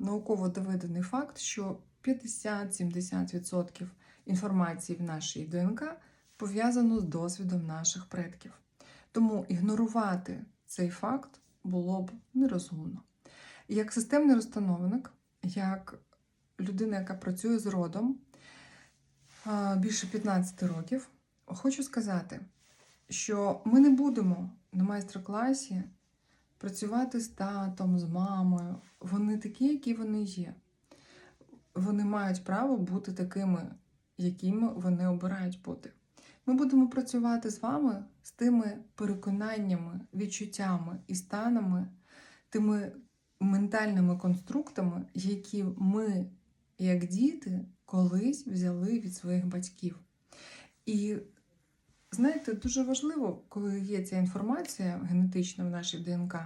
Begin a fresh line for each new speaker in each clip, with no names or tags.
науково доведений факт, що 50-70% інформації в нашій ДНК пов'язано з досвідом наших предків. Тому ігнорувати цей факт було б нерозумно. Як системний розстановник, як людина, яка працює з родом більше 15 років, хочу сказати, що ми не будемо на майстер-класі працювати з татом, з мамою. Вони такі, які вони є. Вони мають право бути такими, якими вони обирають бути. Ми будемо працювати з вами з тими переконаннями, відчуттями і станами, тими ментальними конструктами, які ми, як діти, колись взяли від своїх батьків. І знаєте, дуже важливо, коли є ця інформація генетична в нашій ДНК,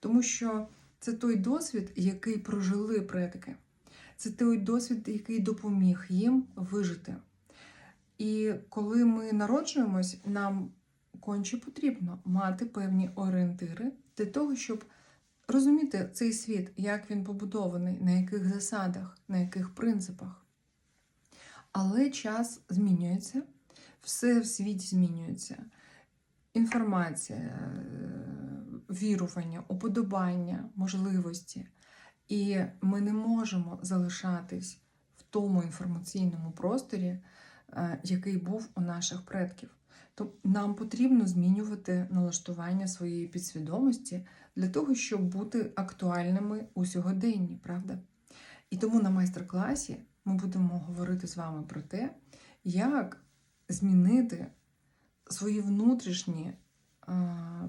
тому що це той досвід, який прожили предки. Це той досвід, який допоміг їм вижити. І коли ми народжуємось, нам конче потрібно мати певні орієнтири для того, щоб розуміти цей світ, як він побудований, на яких засадах, на яких принципах. Але час змінюється, все в світі змінюється. Інформація, е, вірування, уподобання, можливості. І ми не можемо залишатись в тому інформаційному просторі, е, який був у наших предків. То нам потрібно змінювати налаштування своєї підсвідомості для того, щоб бути актуальними у сьогоденні, правда? І тому на майстер-класі ми будемо говорити з вами про те, як змінити свої внутрішні е,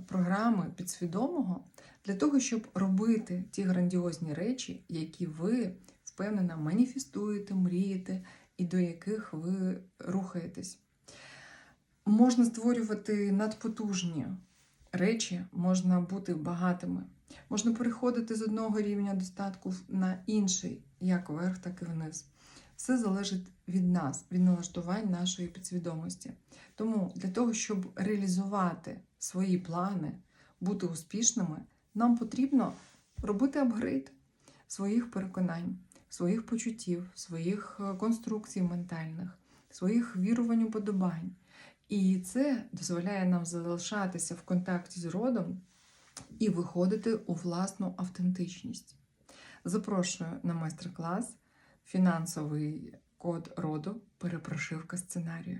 програми підсвідомого для того, щоб робити ті грандіозні речі, які ви впевнено маніфестуєте, мрієте і до яких ви рухаєтесь. Можна створювати надпотужні речі, можна бути багатими, можна переходити з одного рівня достатку на інший, як вверх, так і вниз. Все залежить від нас, від налаштувань нашої підсвідомості. Тому для того, щоб реалізувати свої плани, бути успішними, нам потрібно робити апгрейд своїх переконань, своїх почуттів, своїх е, конструкцій ментальних, своїх вірувань уподобань. І це дозволяє нам залишатися в контакті з родом і виходити у власну автентичність. Запрошую на майстер-клас фінансовий код роду перепрошивка сценарію.